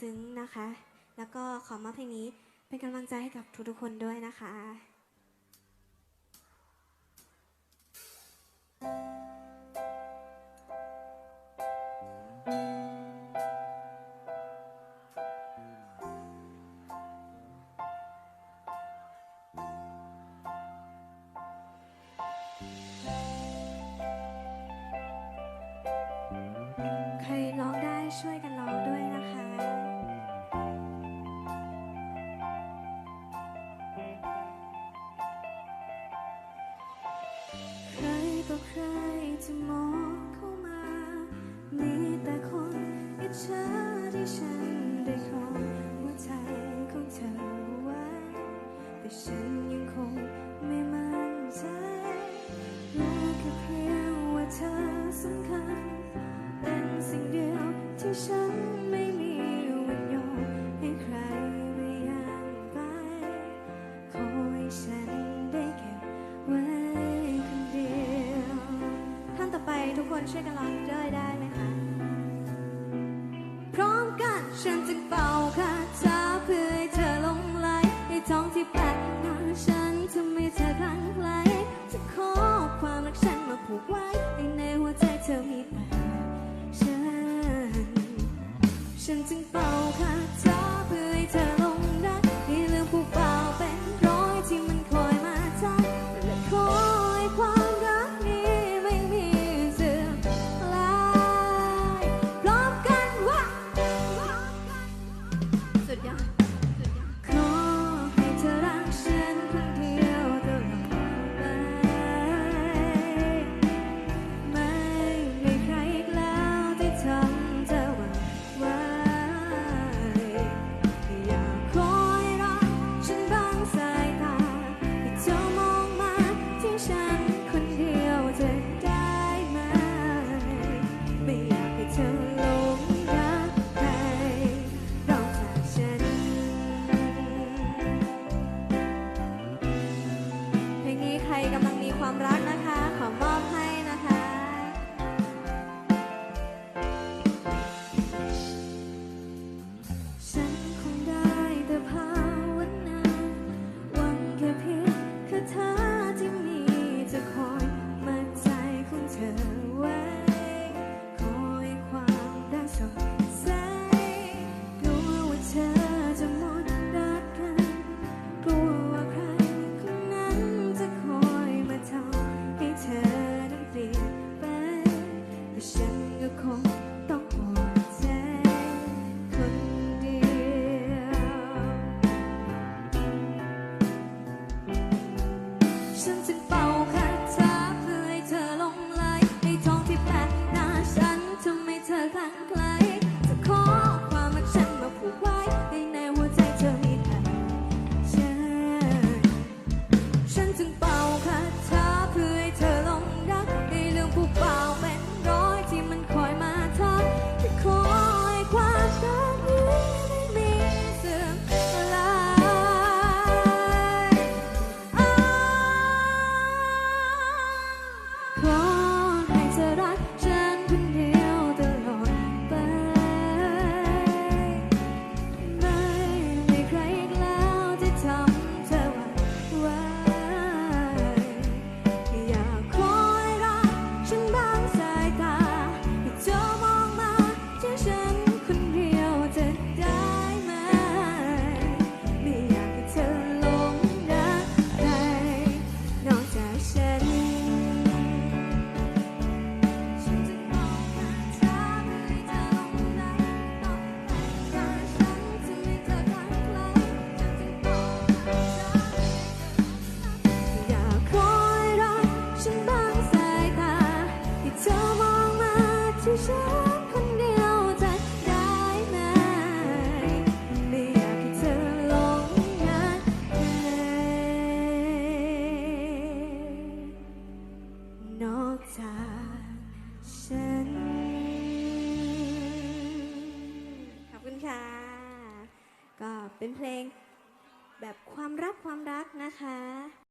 ซึ้งๆนะคะ แล้วก็ขอมอบเพลงนี้เป็นกำลังใจให้กับทุกๆคนด้วยนะคะช่วยกัน กับใครที่มองเข้ามา มีแต่คนอิจฉาที่ฉันได้คองหัวใจของเธอไว้แต่ ช่วยกันร้องด้วยได้ไหมคะ พร้อมกันฉันจึงเป่าคาถาเพื่อให้เธอลงไหลในท้องที่แปลก ความรัก เป็นเพลง แบบความรักความรักนะคะ